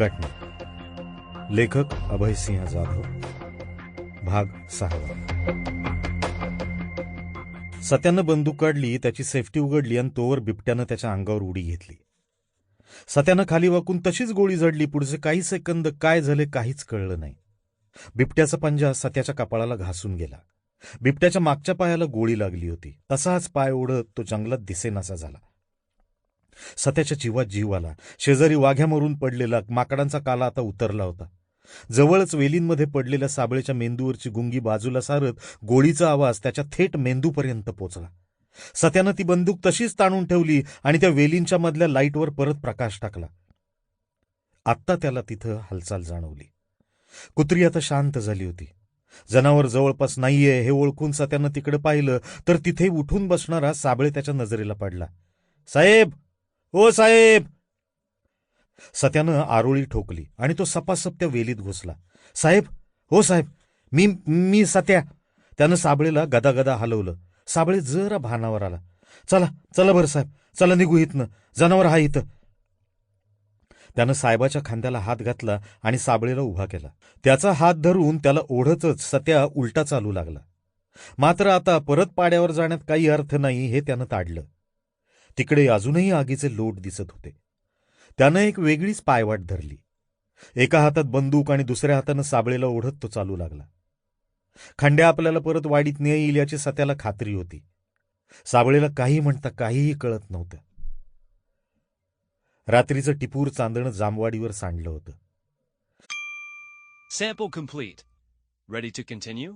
रेलकाटणे लेखक अभयसिंह जाधव भाग सहावा. सत्यानं बंदूक काढली त्याची सेफ्टी उघडली आणि तोवर बिबट्यानं त्याच्या अंगावर उडी घेतली. सत्यानं खाली वाकून तशीच गोळी झडली पुढचे काही सेकंद काय झाले काहीच कळलं नाही. बिबट्याचा पंजा सत्याच्या कपाळाला घासून गेला. बिबट्याच्या मागच्या पायाला गोळी लागली होती. तसाच पाय ओढत तो जंगलात दिसेनासा झाला. सत्याच्या जीवात जीव आला. शेजारी वाघ्या मरून पडलेला माकडांचा काला आता उतरला होता. जवळच वेलींमध्ये पडलेल्या साबळेच्या मेंदूवरची गुंगी बाजूला सारत गोळीचा आवाज त्याच्या थेट मेंदूपर्यंत पोचला. सत्यानं ती बंदूक तशीच ताणून ठेवली आणि त्या वेलींच्या मधल्या लाईटवर परत प्रकाश टाकला. आत्ता त्याला तिथं हालचाल जाणवली. कुत्री आता शांत झाली होती. जनावर जवळपास नाहीये हे ओळखून सत्यानं तिकडे पाहिलं तर तिथे उठून बसणारा साबळे त्याच्या नजरेला पडला. साहेब! ओ साहेब. सत्यानं आरोळी ठोकली आणि तो सपासप त्या वेलीत घुसला. साहेब हो साहेब. मी मी सत्या. त्यानं साबळेला गदागदा हलवलं. साबळे जरा भानावर आला. चला चला बरं साहेब. चला निघू इथनं. जनावर हा इथं. त्यानं साहेबाच्या खांद्याला हात घातला आणि साबळेला उभा केला. त्याचा हात धरून त्याला ओढतच सत्या उलटा चालू लागला. मात्र आता परत पाड्यावर जाण्यात काही अर्थ नाही हे त्यानं ताडलं. तिकडे अजूनही आगीचे लोट दिसत होते. त्यानं एक वेगळीच पायवाट धरली. एका हातात बंदूक आणि दुसऱ्या हातानं साबळेला ओढत तो चालू लागला. खंड्या आपल्याला परत वाडीत न येईल याची सत्याला खात्री होती. साबळेला काही म्हणता काहीही कळत नव्हतं. रात्रीचं टिपूर चांदणं जामवाडीवर सांडलं होतं. Sample complete. Ready to continue?